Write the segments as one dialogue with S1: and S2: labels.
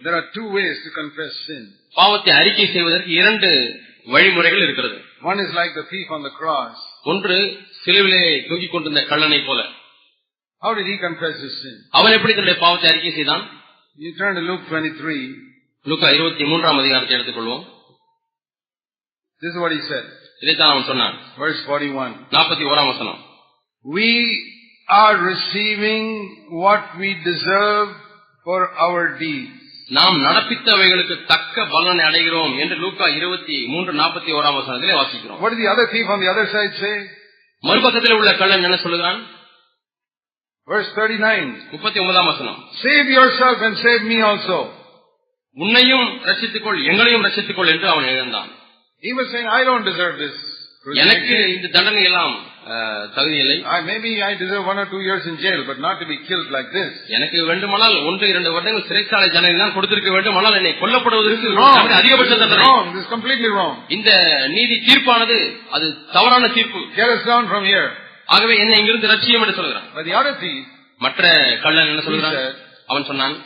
S1: There are two ways to confess sin.
S2: பாவத்தை அறிக்கை செய்வதற்கு இரண்டு வழிமுறைகள் இருக்கிறது
S1: One is like the thief on the cross.
S2: ஒன்று சிலுவிலே தொங்கிக் கொண்டிருந்த கள்ளனை போல
S1: How did he confess his sin?
S2: அவன் எப்படி தன்னுடைய பாவத்தை அறிக்கை செய்தான்
S1: You turn to Luke 23.
S2: லூக்கா இருபத்தி மூன்றாம் அதிகாரத்தை எடுத்துக்கொள்வோம்
S1: This is what he said.
S2: இதைத்தான் அவன் சொன்னான்
S1: Verse 41.
S2: நாற்பத்தி ஓராம் வசனம்
S1: We are receiving what we deserve for our deeds.
S2: நாம் நடப்பித்தவைகளுக்கு தக்க பலனை அடைகிறோம் என்று லூக்கா இருபத்தி மூன்று நாற்பத்தி ஓராம் வசனத்திலே வாசிக்கிறோம்
S1: What did the other thief on the other side say?
S2: மறுபக்கத்தில் உள்ள கள்ளன் என்ன சொல்லுகிறான்
S1: Verse 39.
S2: முப்பத்தி ஒன்பதாம் வசனம்
S1: Save yourself and save me also.
S2: உன்னையும் ரசித்துக்கொள் எங்களையும் ரசித்துக்கொள் என்று அவன் எழுந்தான்
S1: He was saying, I don't deserve this.
S2: எனக்கு. இந்த தண்டனை எல்லாம் தகுதி இல்லை
S1: I, maybe I deserve one or two years in jail, but not to be killed like this.
S2: எனக்கு வேண்டுமானால் ஒன்று இரண்டு வருடங்கள் சிறைச்சாலை தண்டனை தான் கொடுத்திருக்க வேண்டும் ஆனால் என்னை கொல்லப்படுவதற்கு அதிகபட்ச தண்டனை
S1: is completely wrong.
S2: இந்த நீதி தீர்ப்பானது அது தவறான தீர்ப்பு
S1: us down from here.
S2: ஆகவே என்னை இங்கிருந்து ரட்சியம் என்று சொல்கிறான்
S1: other thief,
S2: மற்ற கள்ளன் என்ன சொல்கிறான் அவன் சொன்னான்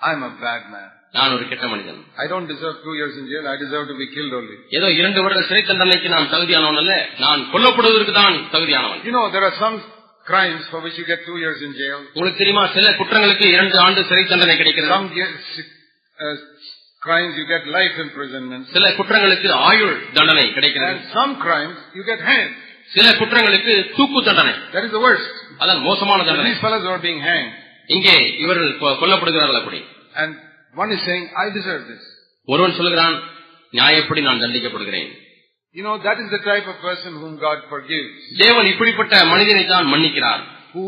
S1: I'm a bad man.
S2: நான் ஒரு கெட்ட மனிதன்
S1: I don't deserve two years in jail. I deserve to be killed only.
S2: ஏதோ இரண்டு வருட சிறை தண்டனைக்கு நான் தகுதியானவன் அல்ல நான் கொல்லப்படுவதற்கு தான் தகுதியானவன்
S1: You know, there are some crimes for which you get two years in jail.
S2: உங்களுக்கு தெரியுமா சில குற்றங்களுக்கு இரண்டு ஆண்டு சிறை தண்டனை கிடைக்கிறது
S1: Some uh, crimes you get life imprisonment.
S2: சில குற்றங்களுக்கு ஆயுள் தண்டனை கிடைக்கிறது
S1: And some crimes you get hanged.
S2: சில குற்றங்களுக்கு தூக்கு தண்டனை
S1: That is the worst.
S2: அதான் மோசமான தண்டனை
S1: these fellows are being hanged.
S2: இங்கே இவர்கள் கொல்லப்படுகிறார்கள் அப்படி
S1: And one is saying, I deserve this.
S2: ஒருவன் சொல்லுகிறான் நியாயப்படி நான் தண்டிக்கப்படுகிறேன்
S1: You know, that is the type of person whom God forgives.
S2: தேவன் இப்படிப்பட்ட மனிதனை தான் மன்னிக்கிறார்
S1: Who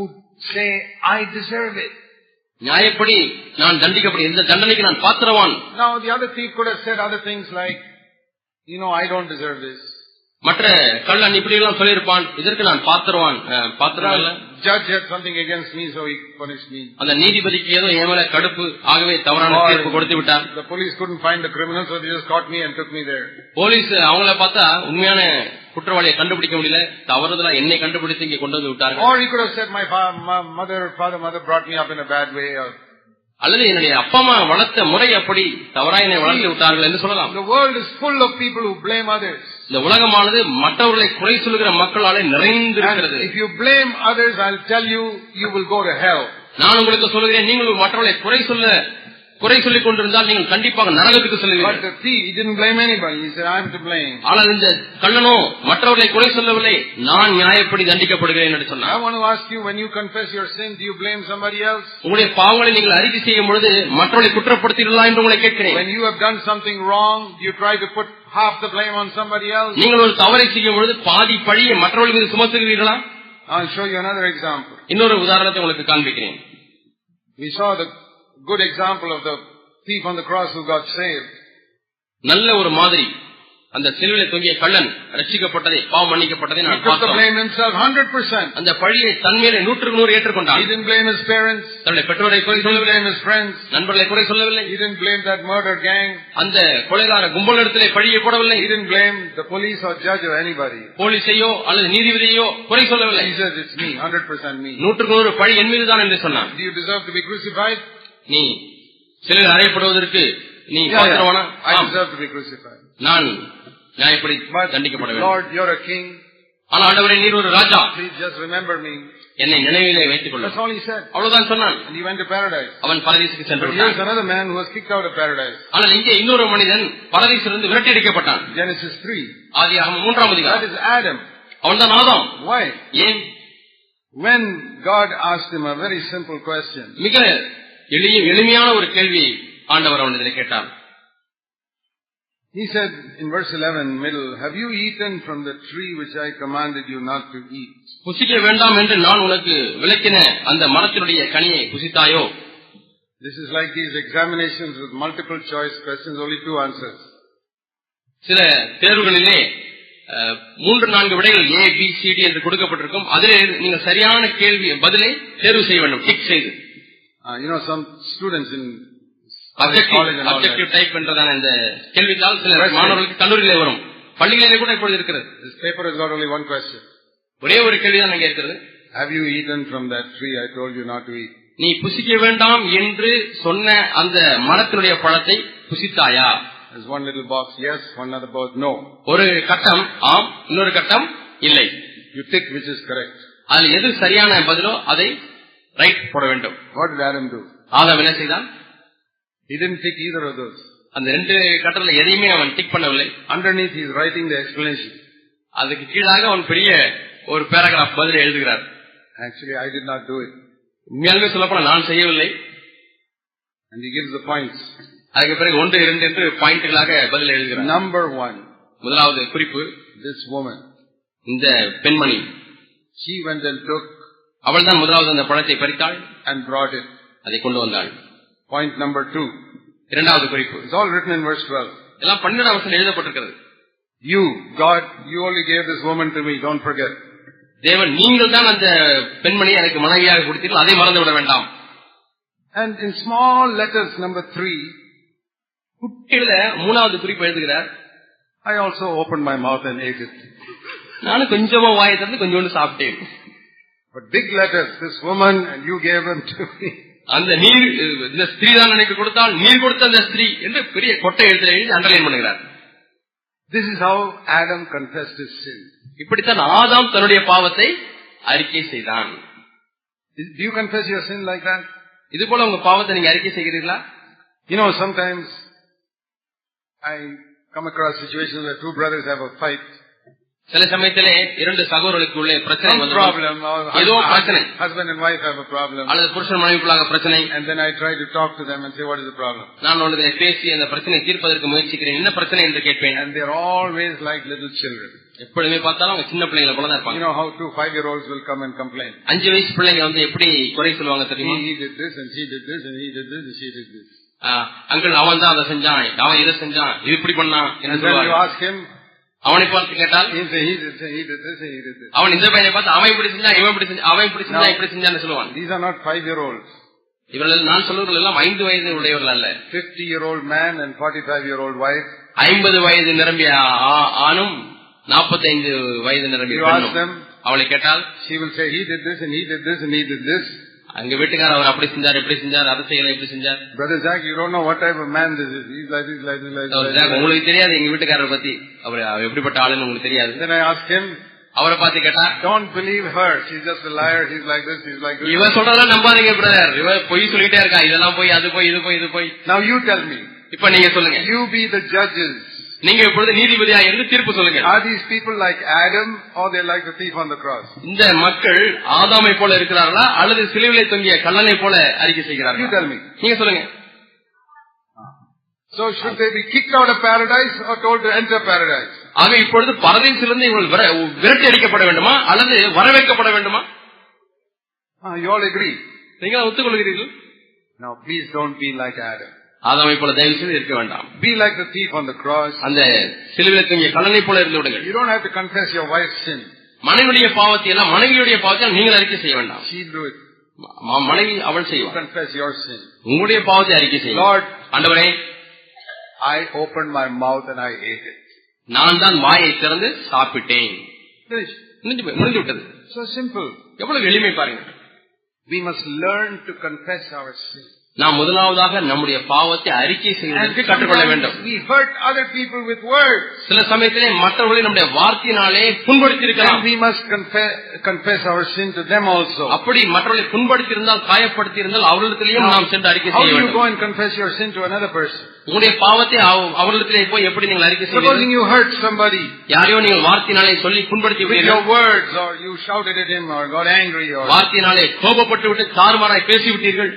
S1: say, I deserve it.
S2: நியாயப்படி நான் தண்டிக்கப்படும் இந்த தண்டனைக்கு நான் பாத்திரவான்
S1: Now, the other thief could have said other things like, you know, I don't deserve this.
S2: மற்ற கள்ளன் இப்படி எல்லாம் சொல்லியிருப்பான் இதற்கு நான் பாத்திரவான். அந்த நீதிபதிக்கு ஏதோ என் மேல கடுப்பு ஆகவே தவறான தீர்ப்பு கொடுத்து விட்டார். போலீஸ் அவங்கள பார்த்தா உண்மையான குற்றவாளியை கண்டுபிடிக்க முடியல தவறுதலா என்னை கண்டுபிடித்து இங்கே கொண்டு வந்து.
S1: Or,
S2: அல்லது என்னுடைய அப்பா அம்மா வளர்த்த முறை அப்படி தவறா என்னை வளர்த்து விட்டார்கள் என்று சொல்லலாம்
S1: the world is full of people who blame others.
S2: இந்த உலகமானது மற்றவர்களை குறை சொல்லுகிற மக்களாலே நிறைந்திருக்கிறது
S1: if you blame others, I'll tell you, you will go to hell.
S2: நான் உங்களுக்கு சொல்லுகிறேன் நீங்கள் மற்றவர்களை குறை சொல்ல குறை சொல்லிக் கொண்டிருந்தால் நீங்கள் கண்டிப்பாக நரகத்துக்கு
S1: But
S2: செல்வீர்கள்
S1: the thief, he didn't blame anybody. He said, I'm to blame.
S2: ஆனால் இந்த கள்ளனோ மற்றவர்களை குறை சொல்லவில்லை நான் நியாயப்படி தண்டிக்கப்படுகிறேன் என்று
S1: I
S2: சொன்னார்
S1: want to ask you, when you confess your sin, do you blame somebody else?
S2: உங்களுடைய பாவங்களை நீங்கள் அறிக்கை செய்யும் பொழுது மற்றவர்களை குற்றப்படுத்தீர்களா என்று உங்களை கேட்கிறேன்
S1: When you have done something wrong, do you try to put half the blame on somebody else?
S2: நீங்கள் ஒரு தவறை செய்யும் பொழுது பாதி பழியை மற்றவர்கள் மீது சுமத்துகிறீர்களா
S1: I'll show you another example.
S2: இன்னொரு உதாரணத்தை உங்களுக்கு காண்பிக்கிறேன்
S1: We saw the good example of the thief on the cross who got saved.
S2: நல்ல ஒரு மாதிரி அந்த சிலுவையில தொங்கிய கள்ளன் ரட்சிக்கப்பட்டதை பாவம் மன்னிக்கப்பட்டதை நான் பார்த்தோம்
S1: 100%.
S2: அந்த பழியை தன்மையிலே நூற்றுக்கு நூறு
S1: He
S2: ஏற்றுக்கொண்டான்
S1: didn't blame his parents.
S2: தன்னுடைய பெற்றோரை குறை சொல்லவில்லை
S1: blame his friends.
S2: நண்பர்களை குறை சொல்லவில்லை
S1: He didn't blame that murder gang.
S2: அந்த கொலைகார கும்பலிடத்திலே பழியை போடவில்லை
S1: He didn't blame the police or judge or anybody.
S2: போலீஸையோ அல்லது நீதிபதியோ குறை சொல்லவில்லை
S1: He says, it's me, 100% me.
S2: நூற்றுக்கு நூறு பழி என் மீதுதான் என்று சொன்னான்
S1: Do you deserve to be crucified?
S2: நீ சிலையில் அறையப்படுவதற்கு நீ. நான் நியாயப்படி தண்டிக்கப்பட வேண்டும். ஆனா ஆண்டவரே நீர் ஒரு ராஜா
S1: just remember me.
S2: என்னை நினைவிலே வைத்துக்
S1: said.
S2: அவ்வளவுதான் சொன்னான். அவன் பரதேசுக்கு சென்று
S1: But here's
S2: விட்டான்
S1: another man who was kicked out of paradise.
S2: ஆனால் இங்கே இன்னொரு மனிதன் பரதேசிலிருந்து விரட்டி அடிக்கப்பட்டான்
S1: Genesis 3.
S2: ஆதியாகமம் மூன்றாம் அதிகாரம். அவன் தான் ஆதாம்? ஏன்
S1: When God asked him a very simple question,
S2: எளிய எளிமையான ஒரு கேள்வி ஆண்டவர் அவனிடத்தில் கேட்டார்.
S1: He said in verse 11, middle, Have you eaten from the tree which I commanded you not to eat?
S2: புசிக்க வேண்டாம் என்று நான் உனக்கு விளக்கின அந்த மரத்தினுடைய கனியை புசித்தாயோ?
S1: This is like these examinations with multiple choice questions, only two answers.
S2: சில தேர்வுகளிலே மூன்று நான்கு விடைகள் ஏ பி சி டி என்று கொடுக்கப்பட்டிருக்கும். அதிலே நீங்கள் சரியான கேள்வி பதிலை தேர்வு செய்ய வேண்டும். டிக் செய்து.
S1: Uh, college and all
S2: objective
S1: that,
S2: type என்றதான இந்த கேள்வித்தால் சில. மாணவர்களுக்கு கல்லூரியிலே வரும் பள்ளிகளிலே கூட இப்பொழுது இருக்கிறது
S1: one question.
S2: ஒரே ஒரு கேள்விதான் அங்கே இருக்கிறது
S1: Have you eaten from that tree I told you not to eat?
S2: நீ புசிக்க வேண்டாம் என்று சொன்ன அந்த மரத்தினுடைய பழத்தை புசித்தாயா
S1: There's one little box yes, one other box no.
S2: ஒரு கட்டம் ஆம் இன்னொரு கட்டம் இல்லை
S1: You tick which is correct.
S2: அதில் எது சரியான பதிலோ அதை ரைட் போட வேண்டும்
S1: did Adam do?
S2: ஆதாம் என்ன செய்தான்
S1: didn't tick either of those.
S2: அந்த ரெண்டு கட்டத்துல எதையுமே அவன் டிக் பண்ணவில்லை
S1: he is writing the explanation.
S2: அதுக்கு கீழாக அவன் பெரிய ஒரு பேராகிராஃப் பதில் எழுதுகிறார்
S1: Actually I did not do it.
S2: உண்மையாலுமே சொல்லப்போனா நான் செய்யவில்லை
S1: And he gives the points.
S2: அதுக்கு பிறகு ஒன்று இரண்டு என்று பாயிண்ட்களாக பதில் எழுதுகிறார்
S1: Number one,
S2: முதலாவது குறிப்பு
S1: this woman.
S2: இந்த பெண்மணி
S1: She went and took
S2: அவள் தான் முதலாவது அந்த பழத்தை பறித்தாள்
S1: and brought it.
S2: அதை கொண்டு வந்தாள்
S1: Point number two.
S2: இரண்டாவது குறிப்பு
S1: It's all written in verse 12.
S2: எல்லாம் பன்னெண்டாம் வருஷம் எழுதப்பட்டிருக்கிறது
S1: You, God, you only gave this woman to me, don't forget.
S2: தேவன் நீங்கள் தான் அந்த பெண்மணி எனக்கு மனைவியாக கொடுத்தீர்கள் அதை மறந்து விட வேண்டாம்
S1: And in small letters, number three,
S2: குட்டியில மூணாவது குறிப்பு எழுதுகிறார்
S1: also opened my mouth and ate it.
S2: நானும் கொஞ்சமா வாயை திறந்து கொஞ்சோண்டு சாப்பிட்டேன்
S1: But big letters, this woman and you gave them to me.
S2: அந்த நீர் இந்த ஸ்திரீ தான் எனக்கு கொடுத்தால் நீர் கொடுத்த அந்த ஸ்திரீ என்று பெரிய கொட்டை எழுத்துல எழுதி அண்டர்லைன் பண்ணுகிறார்
S1: This is how Adam confessed his sin.
S2: இப்படித்தான் ஆதாம் தன்னுடைய பாவத்தை அறிக்கை செய்தான்
S1: Is- Do you confess your sin like that?
S2: இது போல உங்க பாவத்தை நீங்க அறிக்கை செய்கிறீர்களா
S1: You know, sometimes I come across situations where two brothers have a fight.
S2: சில சமயத்திலே இரண்டு சகோதரர்களுக்கு உள்ளே பிரச்சனை ஏதோ பிரச்சனை
S1: husband and wife have a problem.
S2: அல்லது புருஷன் மனைவிக்குள்ளாக பிரச்சனை
S1: And then I try to talk to them and say, what is the problem?
S2: நான் ஒன்று பேசி அந்த பிரச்சனையை தீர்ப்பதற்கு முயற்சிக்கிறேன் என்ன பிரச்சனை என்று கேட்பேன்
S1: And always like little children.
S2: எப்பொழுதுமே பார்த்தாலும் அவங்க சின்ன பிள்ளைங்களை போல தான்
S1: You
S2: இருப்பாங்க
S1: know how two five-year-olds will come and complain.
S2: அஞ்சு வயசு பிள்ளைங்க வந்து எப்படி குறை சொல்லுவாங்க தெரியுமா
S1: He, did this and she did this and he did this and she did this.
S2: Uncle அவன் தான் அதை செஞ்சான் அவன் இதை செஞ்சான் இது இப்படி பண்ணான்
S1: you
S2: சொல்லுவாங்க
S1: ask him,
S2: அவனை பார்த்து கேட்டால். அவன் இந்த பையனை பார்த்து அவன் இப்படி செஞ்சான் இவன் இப்படி செஞ்சான் அவன் இப்படி செஞ்சான் இப்படி செஞ்சான்னு சொல்லுவான்
S1: These are not five-year-olds.
S2: இவர்கள் நான் சொல்லுவர்கள் எல்லாம் ஐந்து வயது உடையவர்கள் அல்ல
S1: 50-year-old man and 45-year-old wife.
S2: ஐம்பது வயது நிரம்பிய ஆ- ஆணும் நாற்பத்தைந்து வயது நிரம்பிய
S1: You ask
S2: பெண்ணும்
S1: them,
S2: அவளை கேட்டால் அங்க வீட்டுக்காரர் அவர் அப்படி செஞ்சார் இப்படி செஞ்சார் அதை செய்யல இப்படி செஞ்சார்
S1: Brother Jack, you don't know what type of man this is. He's like this, like this, like this.
S2: Our
S1: Like this.
S2: உங்களுக்கு தெரியாது எங்க வீட்டுக்காரரை பத்தி அவர் எப்படிப்பட்ட ஆளுன்னு உங்களுக்கு தெரியாது
S1: Then I ask him,
S2: அவரை பார்த்து கேட்டா
S1: don't believe her. She's just a liar. He's like this, he's like this.
S2: இவ சொல்றதெல்லாம் நம்பாதீங்க பிரதர் இவ பொய் சொல்லிட்டே இருக்கா இதெல்லாம் போய் அது போய் இது போய் இது போய்
S1: Now you tell me.
S2: இப்ப நீங்க சொல்லுங்க
S1: You be the judges.
S2: நீங்க இப்பொழுது நீதிபதியா இருந்து தீர்ப்பு சொல்லுங்க
S1: Are these people like Adam or they're like the thief on the cross?
S2: இந்த மக்கள் ஆதாமை போல இருக்கிறார்களா அல்லது சிலுவிலை தொங்கிய கல்லனை போல அறிக்கை
S1: You
S2: செய்கிறார்கள்
S1: tell me.
S2: நீங்க சொல்லுங்க
S1: So should they be kicked out of paradise or told to enter paradise?
S2: ஆக இப்பொழுது பரதேசிலிருந்து இவர்கள் விர- விரட்டி அடிக்கப்பட வேண்டுமா அல்லது வரவேற்கப்பட வேண்டுமா
S1: Ah, you all agree?
S2: நீங்க ஒத்துக்கொள்கிறீர்கள்
S1: Now please don't be like Adam.
S2: ஆதாமை போல தயவு செய்து இருக்க வேண்டாம்
S1: Be like the thief on the cross.
S2: அந்த சிலுவிலை தொங்கிய கல்லனை போல இருந்து விடுங்கள்
S1: You don't have to confess your wife's sin.
S2: மனைவியுடைய பாவத்தை எல்லாம் மனைவியுடைய பாவத்தை நீங்கள் அறிக்கை செய்ய வேண்டாம்
S1: She'll do it.
S2: ம- மனைவி அவள்
S1: You
S2: செய்வாள்
S1: confess your sin.
S2: உங்களுடைய பாவத்தை அறிக்கை செய்யும்
S1: Lord,
S2: ஆண்டவரே
S1: I opened my mouth and I ate it.
S2: நான் தான் வாயை திறந்து சாப்பிட்டேன்
S1: Finished.
S2: முடிஞ்சு போய்- முடிஞ்சு விட்டது
S1: So simple.
S2: எவ்வளவு எளிமை பாருங்க
S1: We must learn to confess our sin.
S2: நாம் முதலாவதாக நம்முடைய பாவத்தை அறிக்கை செய்வதற்கு கற்றுக்கொள்ள வேண்டும். சில சமயத்திலே மற்றவர்களை நம்முடைய வார்த்தையினாலே புண்படுத்தி இருக்கலாம்
S1: And we must confess, confess our sin to them also.
S2: அப்படி மற்றவர்களை புண்படுத்தி இருந்தால் காயப்படுத்தி இருந்தால் அவர்களிடத்திலேயும் நாம் சென்று அறிக்கை செய்ய
S1: do you go
S2: வேண்டும்
S1: and confess your sin to another person?
S2: உங்களுடைய பாவத்தை அவ- அவர்களிடத்திலே போய் எப்படி நீங்கள் அறிக்கை செய்வீர்கள்
S1: you hurt somebody
S2: யாரையோ நீங்கள் வார்த்தையினாலே சொல்லி புண்படுத்தி வார்த்தையினாலே கோபப்பட்டு விட்டு தாறுமாறாய் பேசிவிட்டீர்கள்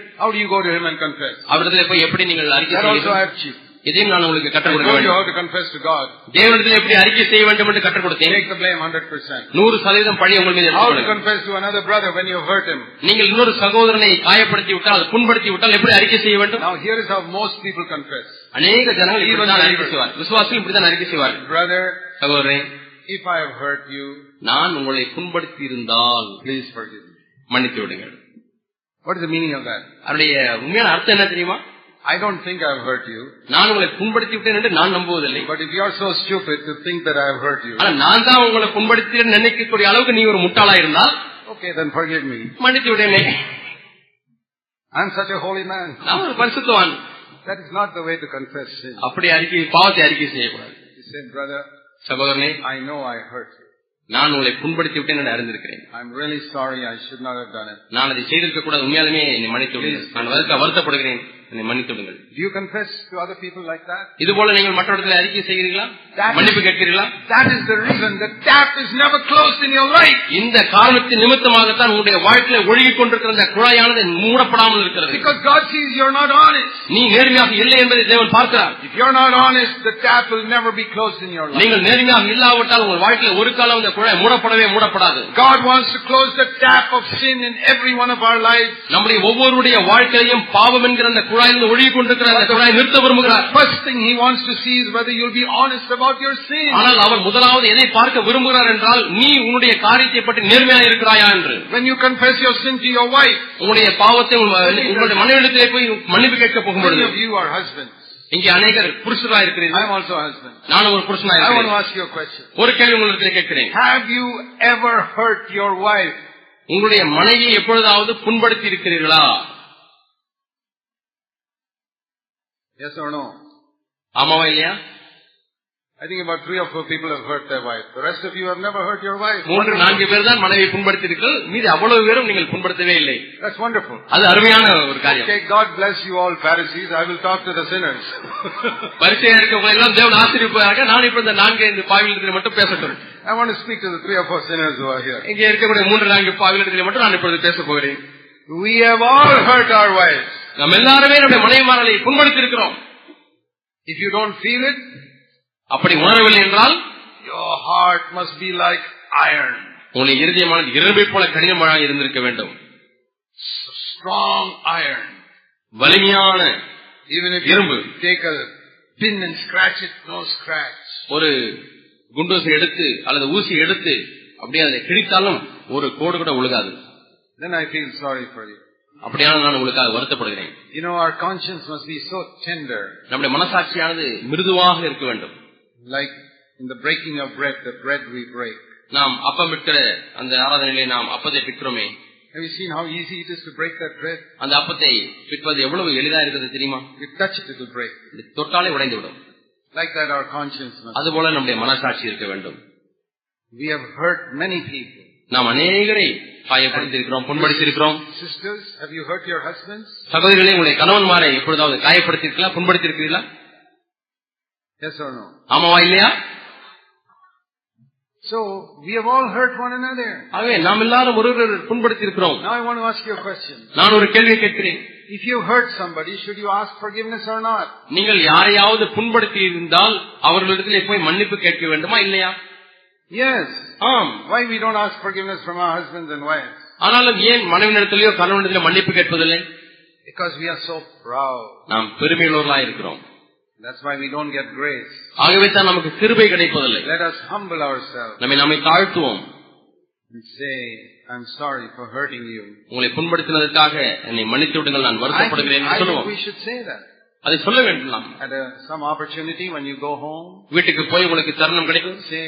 S1: and confess?
S2: அவரிடத்திலே போய் எப்படி நீங்கள் அறிக்கை
S1: That also I have.
S2: இதையும் நான் உங்களுக்கு
S1: I
S2: கற்றுக் கொடுக்க
S1: told you how
S2: வேண்டும்
S1: to confess to God.
S2: தேவனிடத்தில் எப்படி அறிக்கை செய்ய வேண்டும் என்று கற்றுக் கொடுத்தேன்
S1: Take the blame 100%.
S2: நூறு சதவீதம் பழி உங்கள் மீது
S1: How to
S2: எடுத்துக்கொள்ளுங்கள்.
S1: confess to another brother when you hurt him.
S2: நீங்கள் இன்னொரு சகோதரனை காயப்படுத்தி விட்டால் புண்படுத்தி விட்டால் எப்படி அறிக்கை செய்ய வேண்டும்
S1: Now here is how most people confess.
S2: அநேக ஜனங்கள்
S1: Even
S2: இப்படித்தான் அறிக்கை. செய்வார் விசுவாசிகள் இப்படித்தான் அறிக்கை செய்வார்கள்
S1: Brother,
S2: சகோதரே
S1: if I have hurt you,
S2: நான் உங்களை புண்படுத்தி இருந்தால்
S1: please forgive me.
S2: மன்னித்து விடுங்கள்
S1: What is the meaning of that?
S2: அதனுடைய உண்மையான அர்த்தம் என்ன தெரியுமா
S1: I don't think I have hurt you.
S2: நான் உங்களை புண்படுத்தி விட்டேன் என்று நான் நம்புவதில்லை
S1: But if you are so stupid to think that I have hurt you,
S2: ஆனா நான் தான் உங்களை புண்படுத்தி நினைக்கக்கூடிய அளவுக்கு நீ ஒரு முட்டாளா இருந்தால்
S1: okay, then forgive me.
S2: மன்னித்து விட்டேனே
S1: I'm such a holy man.
S2: நான் ஒரு பரிசுத்தவான்
S1: That is not the way to confess sin.
S2: அப்படி அறிக்கை பாவத்தை அறிக்கை செய்யக்கூடாது
S1: You say, brother,
S2: சகோதரனே
S1: I know I hurt you.
S2: நான் உங்களை புண்படுத்தி விட்டேன் என்று அறிந்திருக்கிறேன்
S1: have done it.
S2: நான் அதை செய்திருக்க கூடாது உண்மையாலுமே என்னை மன்னித்து விடுங்கள். நான் வருத்த வருத்தப்படுகிறேன். என்னை மன்னித்து விடுங்கள்
S1: Do you confess to other people like that?
S2: இது போல நீங்கள் மற்றவர்களை அறிக்கை செய்கிறீர்களா
S1: That-
S2: மன்னிப்பு கேட்கிறீர்களா
S1: That is the reason the tap is never closed in your life.
S2: இந்த காரணத்தின் நிமித்தமாகத்தான் உங்களுடைய வாழ்க்கையில ஒழுகிக் கொண்டிருக்கிற இந்த குழாயானது மூடப்படாமல் இருக்கிறது
S1: Because God sees you're not honest.
S2: நீ நேர்மையாக இல்லை என்பதை தேவன் பார்க்கிறார்
S1: If you're not honest, the tap will never be closed in your life.
S2: நீங்கள் நேர்மையாக இல்லாவிட்டால் உங்கள் வாழ்க்கையில ஒரு காலம் இந்த குழாய் மூடப்படவே மூடப்படாது
S1: God wants to close the tap of sin in every one of our lives.
S2: நம்முடைய ஒவ்வொருடைய வாழ்க்கையிலும் பாவம் என்கிற அந்த குழாயிலிருந்து ஒழுகிக் கொண்டிருக்கிற அந்த குழாயை நிறுத்த விரும்புகிறார்
S1: First thing He wants to see is whether you'll be honest about your sin.
S2: ஆனால் அவர் முதலாவது எதை பார்க்க விரும்புகிறார் என்றால் நீ உன்னுடைய காரியத்தை பற்றி நேர்மையாக இருக்கிறாயா என்று
S1: When you confess your sin to your wife,
S2: உங்களுடைய பாவத்தை உங்க- உங்களுடைய மனைவிடத்திலே போய் மன்னிப்பு கேட்க
S1: of you are husbands.
S2: இங்கே அநேகர் புருஷராக இருக்கிறீர்கள்
S1: also a husband.
S2: நானும் ஒரு
S1: a question.
S2: ஒரு கேள்வி உங்களுக்கு கேட்கிறேன்
S1: Have you ever hurt your wife?
S2: உங்களுடைய மனைவியை எப்பொழுதாவது புண்படுத்தி இருக்கிறீர்களா
S1: Yes or no?
S2: ஆமாவா இல்லையா
S1: I think about three or four people have hurt their wife. The rest of you have never hurt your wife.
S2: மூன்று நான்கு பேர் தான் மனைவியை புண்படுத்தியிருக்கள் மீதி அவ்வளவு பேரும் நீங்கள் புண்படுத்தவே இல்லை
S1: That's wonderful.
S2: அது அருமையான ஒரு காரியம்
S1: Okay, God bless you all Pharisees. I will talk to the sinners.
S2: வரிசையா இருக்கவங்க எல்லாம் தேவன் ஆசிரியப்பாக நான் இப்ப இந்த நான்கு ஐந்து பாவிகளிடத்தில் மட்டும் பேசட்டும்
S1: I want to speak to the three or four sinners who are here.
S2: இங்கே இருக்கக்கூடிய மூன்று நான்கு பாவிகளிடத்தில் மட்டும் நான் இப்பொழுது பேச போகிறேன்
S1: We have all hurt our wives.
S2: நம்ம எல்லாருமே நம்முடைய மனைவிமாரலை புண்படுத்தி இருக்கிறோம்
S1: If you don't feel it,
S2: அப்படி உணரவில்லை என்றால்
S1: your heart must be like iron.
S2: உன்னுடைய இருதயமானது இரும்பை போல கடினமாக இருந்திருக்க வேண்டும்
S1: Strong iron.
S2: வலிமையான இரும்பு.
S1: a pin and scratch it, no scratch.
S2: ஒரு குண்டூசி எடுத்து அல்லது ஊசி எடுத்து அப்படியே அதை கிழித்தாலும் ஒரு கோடு கூட ஒழுகாது
S1: Then I feel sorry for you.
S2: அப்படியான நான் உங்களுக்காக வருத்தப்படுகிறேன்
S1: You know, our conscience must be so tender.
S2: நம்முடைய மனசாட்சியானது மிருதுவாக இருக்க வேண்டும்
S1: Like in the breaking of bread, the bread we break.
S2: நாம் அப்பம் விற்கிற அந்த ஆராதனையிலே நாம் அப்பத்தை பிற்கிறோமே
S1: Have you seen how easy it is to break that bread?
S2: அந்த அப்பத்தை பிற்பது எவ்வளவு எளிதா இருக்கிறது தெரியுமா
S1: You touch it, it will break.
S2: தொட்டாலே உடைந்து விடும்
S1: Like that, our conscience must.
S2: அதுபோல நம்முடைய மனசாட்சி இருக்க வேண்டும்
S1: We have hurt many people.
S2: நாம் அநேகரை காயப்படுத்தியிருக்கிறோம் புண்படுத்தியிருக்கிறோம்? சகோதரிகளே உங்களுடைய கணவன்மாரை எப்பொழுதாவது காயப்படுத்தியிருக்கலாம் புண்படுத்தியிருக்கிறீர்களா? ஆமாவா இல்லையா
S1: So, we have all hurt one another.
S2: ஆகவே நாம் எல்லாரும் ஒருவர் புண்படுத்தியிருக்கிறோம்
S1: Now I want to ask you a question.
S2: நான் ஒரு கேள்வியை கேட்கிறேன்
S1: If you hurt somebody, should you ask forgiveness or not?
S2: நீங்கள் யாரையாவது புண்படுத்தி இருந்தால் அவர்களிடத்திலே போய் மன்னிப்பு கேட்க வேண்டுமா இல்லையா
S1: Yes.
S2: ஆம்
S1: Why we don't ask forgiveness from our husbands and wives?
S2: ஆனாலும் ஏன் மனைவினிடத்திலேயோ கணவனிடத்திலோ மன்னிப்பு கேட்பதில்லை
S1: Because we are so proud.
S2: நாம் பெருமையுள்ளவர்களாக இருக்கிறோம்
S1: That's why we don't get grace.
S2: ஆகவே தான் நமக்கு கிருபை கிடைப்பதில்லை
S1: Let us humble ourselves
S2: நம்மை நம்மை தாழ்த்துவோம்
S1: and say, I'm sorry for hurting you.
S2: உங்களை புண்படுத்தினதற்காக என்னை மன்னித்து விடுங்கள் நான்
S1: I think,
S2: வருத்தப்படுகிறேன்
S1: I
S2: என்று
S1: think
S2: சொல்லுவோம்
S1: we should say that.
S2: அதை சொல்ல வேண்டும் நாம்
S1: At a, some opportunity when you go home,
S2: வீட்டுக்கு போய் உங்களுக்கு தருணம் கிடைக்கும்
S1: say,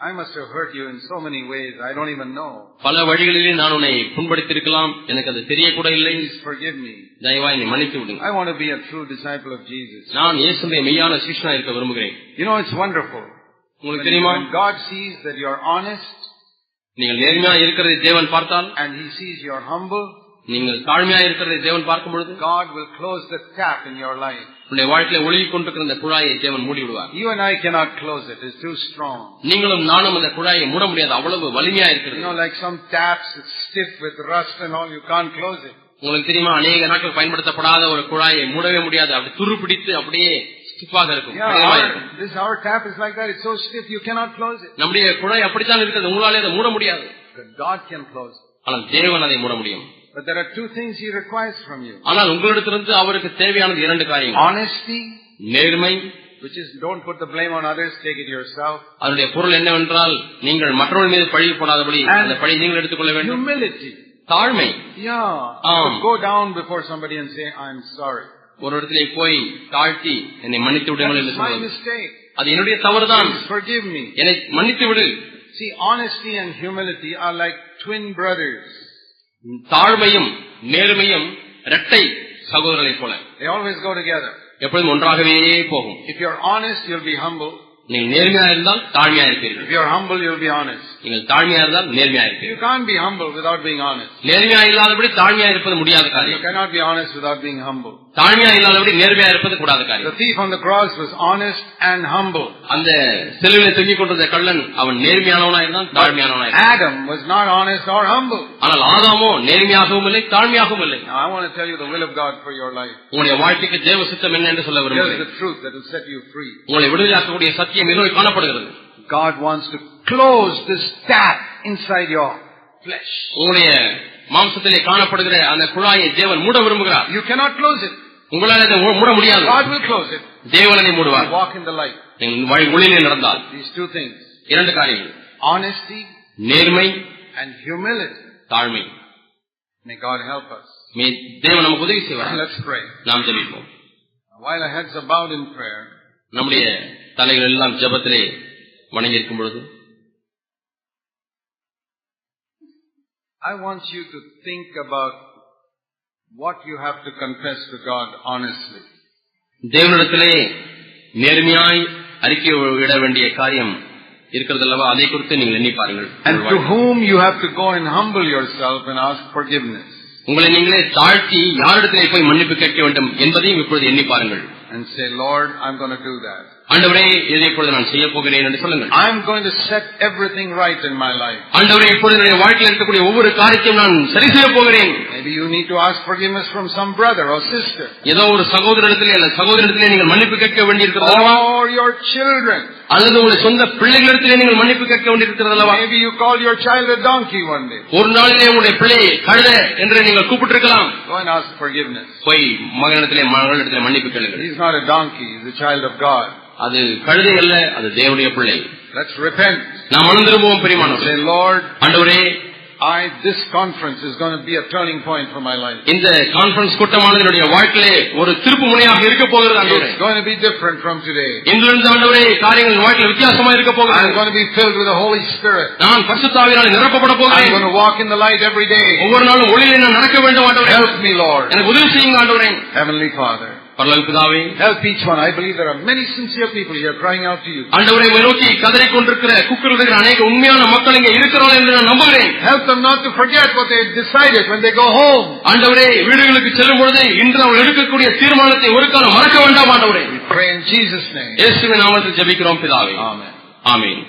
S1: I must have hurt you in so many ways, I don't even know.
S2: பல வழிகளிலே நான் உன்னை புண்படுத்தியிருக்கலாம் எனக்கு அது தெரியக்கூட இல்லை
S1: Please forgive me.
S2: தயவா என்னை மன்னித்து விடுங்க
S1: I want to be a true disciple of Jesus.
S2: நான் இயேசுடைய மெய்யான சீஷனா இருக்க விரும்புகிறேன்
S1: You know, it's wonderful.
S2: உங்களுக்கு
S1: When,
S2: தெரியுமா
S1: when God sees that you're honest
S2: நீங்கள் நேர்மையா இருக்கிறதை தேவன் பார்த்தால்
S1: and He sees you're humble,
S2: நீங்கள் தாழ்மையா இருக்கிறதை தேவன் பார்க்கும் பொழுது
S1: God will close the tap in your life.
S2: உங்களுடைய வாழ்க்கையில ஒழுகிக் கொண்டிருக்கிற இந்த குழாயை தேவன் மூடி விடுவார்
S1: You and I cannot close it. It's too strong.
S2: நீங்களும் நானும் அந்த குழாயை மூட முடியாது அவ்வளவு வலிமையா
S1: You
S2: இருக்கிறது
S1: know, like some taps, it's stiff with rust and all, you can't close it.
S2: உங்களுக்கு தெரியுமா அநேக நாட்கள் பயன்படுத்தப்படாத ஒரு குழாயை மூடவே முடியாது அப்படி துரு பிடித்து அப்படியே ஸ்டிஃபாக இருக்கும்
S1: Yeah,
S2: கடினமா
S1: our,
S2: இருக்கும்.
S1: this our tap is like that. It's so stiff, you cannot close it.
S2: நம்முடைய குழாய் அப்படித்தான் இருக்கிறது உங்களாலே அதை மூட முடியாது
S1: can close it.
S2: ஆனால் தேவன் அதை மூட முடியும்
S1: But there are two things He requires from you.
S2: ஆனால் உங்களிடத்திலிருந்து அவருக்கு தேவையானது இரண்டு காரியங்கள்
S1: Honesty,
S2: நேர்மை
S1: which is don't put the blame on others, take it yourself.
S2: அதனுடைய பொருள் என்னவென்றால் நீங்கள் மற்றவர்கள் மீது பழி போடாதபடி
S1: And
S2: அந்த பழி நீங்கள் எடுத்துக்கொள்ள வேண்டும்
S1: Humility.
S2: தாழ்மை
S1: Yeah.
S2: Um.
S1: To go down before somebody and say, I'm sorry.
S2: ஒரு இடத்திலே போய் தாழ்த்தி என்னை மன்னித்து விடுங்கள் என்று
S1: That's my
S2: சொல்வது
S1: mistake.
S2: அது என்னுடைய தவறுதான்
S1: Please forgive me.
S2: என்னை மன்னித்து விடு
S1: See, honesty and humility are like twin brothers.
S2: தாழ்மையும் நேர்மையும் இரட்டை சகோதரர்களைப் போல
S1: They always go together.
S2: எப்பொழுதும் ஒன்றாகவே போகும்
S1: If you're honest, you'll be humble.
S2: நீங்கள் நேர்மையா இருந்தால் தாழ்மையா இருப்பீர்கள்
S1: If humble, be honest.
S2: நீங்கள் தாழ்மையா இருந்தால் நேர்மையா
S1: You
S2: இருப்பீர்கள்
S1: can't be humble without being honest.
S2: நேர்மையா இல்லாதபடி தாழ்மையா இருப்பது முடியாத
S1: You
S2: காரியம்
S1: cannot be honest without being humble.
S2: தாழ்மையா இல்லாதபடி நேர்மையா இருப்பது கூடாத
S1: The
S2: காரியம்
S1: thief on the cross was honest and humble.
S2: அந்த சிலுவையில் தொங்கிக் கொண்டிருந்த கள்ளன் அவன் நேர்மையானவனா இருந்தான் தாழ்மையானவனா இருந்தான்
S1: Adam was not honest or humble.
S2: ஆனால் ஆதாமோ நேர்மையாகவும் இல்லை தாழ்மையாகவும் இல்லை
S1: I want to tell you the will of God for your life.
S2: உங்களுடைய வாழ்க்கைக்கு தேவ சித்தம் என்ன என்று சொல்ல விரும்புகிறேன்
S1: the truth that will set you free.
S2: உங்களை விடுதலையாக்கக்கூடிய சத்தியம் மிகவும் காணப்படுகிறது
S1: God wants to close this tap inside your flesh.
S2: உங்களுடைய மாம்சத்திலே காணப்படுகிற அந்த குழாயை தேவன் மூட விரும்புகிறார்
S1: You cannot close it.
S2: உங்களால் அதை மூ- மூட முடியாது
S1: God will close it.
S2: தேவன் அதை மூடுவார்
S1: Walk in the light.
S2: நீங்கள் வழி- ஒளியிலே நடந்தால்
S1: These two things.
S2: இரண்டு காரியங்கள்
S1: Honesty
S2: நேர்மை
S1: and humility.
S2: தாழ்மை
S1: May God help us.
S2: மே- தேவன் நமக்கு உதவி செய்வார்
S1: Let's pray.
S2: நாம் ஜெபிப்போம்
S1: While our heads are bowed in prayer,
S2: நம்முடைய தலைகள் எல்லாம் ஜெபத்திலே வணங்கி இருக்கும் பொழுது
S1: I want you to think about what you have to confess to God honestly.
S2: தேவனிடத்திலே நேர்மையாய் அறிக்கை விட வேண்டிய காரியம் இருக்கிறது அல்லவா அதை குறித்து நீங்கள் எண்ணி பாருங்கள்
S1: And to whom you have to go and humble yourself and ask forgiveness.
S2: உங்களை நீங்களே தாழ்த்தி யாரிடத்திலே போய் மன்னிப்பு கேட்க வேண்டும் என்பதையும் இப்பொழுது எண்ணி பாருங்கள்
S1: And say, Lord, I'm going to do that.
S2: ஆண்டவரே இதை இப்பொழுது நான் செய்ய போகிறேன் என்று சொல்லுங்கள்
S1: I'm going to set everything right in my life.
S2: ஆண்டவரே இப்பொழுது என்னுடைய வாழ்க்கையில் இருக்கக்கூடிய ஒவ்வொரு காரியத்தையும் நான் சரி செய்ய போகிறேன்
S1: Maybe you need to ask forgiveness from some brother or sister.
S2: ஏதோ ஒரு சகோதரத்திலே அல்ல சகோதரத்திலே நீங்கள் மன்னிப்பு கேட்க வேண்டியிருக்கிறது அல்லவா
S1: Or your children.
S2: அல்லது உங்களுடைய சொந்த பிள்ளைகளிடத்திலே நீங்கள் மன்னிப்பு கேட்க வேண்டியிருக்கிறது அல்லவா
S1: Maybe you call your child a donkey one day.
S2: ஒரு நாளிலே உங்களுடைய பிள்ளையை கழுத என்று நீங்கள் கூப்பிட்டிருக்கலாம்
S1: Go and ask forgiveness.
S2: போய் மகனிடத்திலே மகளிடத்திலே மன்னிப்பு கேளுங்கள்
S1: He's not a donkey, he's a child of God.
S2: அது கழுதை அல்ல அது தேவனுடைய பிள்ளை
S1: Let's repent.
S2: நாம் மனம் திரும்புவோம் பெரியமானவர்களே
S1: Say, Lord,
S2: ஆண்டவரே
S1: I, this conference is going to be a turning point for my life.
S2: இந்த கான்பரன்ஸ் கூட்டமானது என்னுடைய வாழ்க்கையிலே ஒரு திருப்பு முனையாக இருக்க போகிறது ஆண்டவரே
S1: It's going to be different from today.
S2: இன்றிலிருந்து ஆண்டவரே காரியங்கள் என் வாழ்க்கையில் வித்தியாசமா இருக்க
S1: I'm
S2: போகிறது
S1: going to be filled with the Holy Spirit.
S2: நான் பரிசுத்தாவினால் நிரப்பப்பட
S1: I'm
S2: போகிறேன்
S1: going to walk in the light every day.
S2: ஒவ்வொரு நாளும் ஒளியிலே நான் நடக்க வேண்டும் ஆண்டவரே
S1: Help me, Lord.
S2: எனக்கு உதவி செய்யுங்க ஆண்டவரே
S1: Heavenly Father.
S2: பரலோக பிதாவே
S1: Help each one. I believe there are many sincere people here crying out to you.
S2: ஆண்டவரை உம்மை நோக்கி கதறிக் கொண்டிருக்கிற அநேக உண்மையான மக்கள் இங்கே இருக்கிறார்கள் என்று நான் நம்புகிறேன்
S1: Help them not to forget what they decided when they go home.
S2: ஆண்டவரே வீடுகளுக்கு செல்லும் பொழுது இன்று அவர்கள் எடுக்கக்கூடிய தீர்மானத்தை ஒரு காலம் மறக்க வேண்டாம் ஆண்டவரே
S1: We pray in Jesus' name.
S2: இயேசுவின் நாமத்தில் ஜெபிக்கிறோம் பிதாவே. ஆமென்